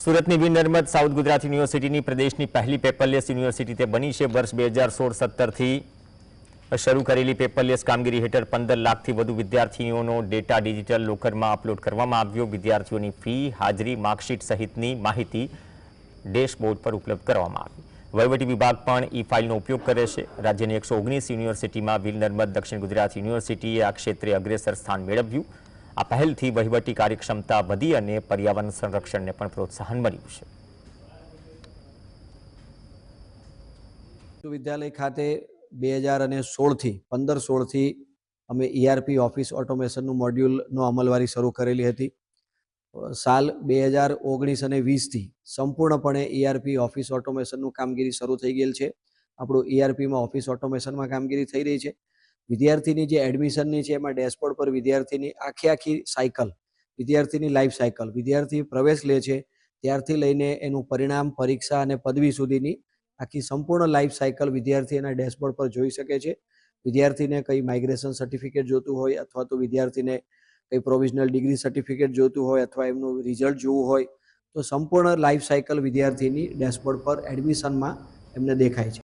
સુરતની નર્મદ સાઉથ ગુજરાત યુનિવર્સિટીની પ્રદેશની પહેલી પેપરલેસ યુનિવર્સિટી તે બની છે. વર્ષ બે હજાર સોળ સત્તરથી શરૂ કરેલી પેપરલેસ કામગીરી હેઠળ પંદર લાખથી વધુ વિદ્યાર્થીઓનો ડેટા ડિજિટલ લોકરમાં અપલોડ કરવામાં આવ્યો. વિદ્યાર્થીઓની ફી, હાજરી, માર્કશીટ સહિતની માહિતી ડેશબોર્ડ પર ઉપલબ્ધ કરવામાં આવી. વહીવટી વિભાગ પણ ઈ ફાઇલનો ઉપયોગ કરે છે. રાજ્યની એકસો ઓગણીસ યુનિવર્સિટીમાં વીર નર્મદ દક્ષિણ ગુજરાત યુનિવર્સિટીએ આ ક્ષેત્રે અગ્રેસર સ્થાન મેળવ્યું. આ પહેલથી વહીવટી કાર્યક્ષમતા વધી અને પર્યાવરણ સંરક્ષણને પણ પ્રોત્સાહન મળ્યું છે. વિશ્વવિદ્યાલય ખાતે બે હજાર અને સોળથી, પંદર સોળથી અમે ઈઆરપી ઓફિસ ઓટોમેશનનું મોડ્યુલનો અમલવારી શરૂ કરેલી હતી. સાલ બે હજાર ઓગણીસ અને વીસથી સંપૂર્ણપણે ઈઆરપી ઓફિસ ઓટોમેશનનું કામગીરી શરૂ થઈ ગયેલ છે. આપણું ઈઆરપીમાં ઓફિસ ઓટોમેશનમાં કામગીરી થઈ રહી છે. વિદ્યાર્થીની જે એડમિશનની છે એમાં ડેશબોર્ડ પર વિદ્યાર્થીની આખી આખી સાયકલ, વિદ્યાર્થીની લાઈફ સાયકલ, વિદ્યાર્થી પ્રવેશ લે છે, ત્યારથી લઈને એનું પરિણામ, પરીક્ષા અને પદવી સુધીની આખી સંપૂર્ણ લાઈફ સાયકલ વિદ્યાર્થી એના ડેશબોર્ડ પર જોઈ શકે છે. વિદ્યાર્થીને કઈ માઇગ્રેશન સર્ટિફિકેટ જોતું હોય અથવા તો વિદ્યાર્થીને કઈ પ્રોવિઝનલ ડિગ્રી સર્ટિફિકેટ જોતું હોય અથવા એમનું રિઝલ્ટ જોવું હોય, તો સંપૂર્ણ લાઈફ સાયકલ વિદ્યાર્થીની ડેશબોર્ડ પર એડમિશનમાં એમને દેખાય છે.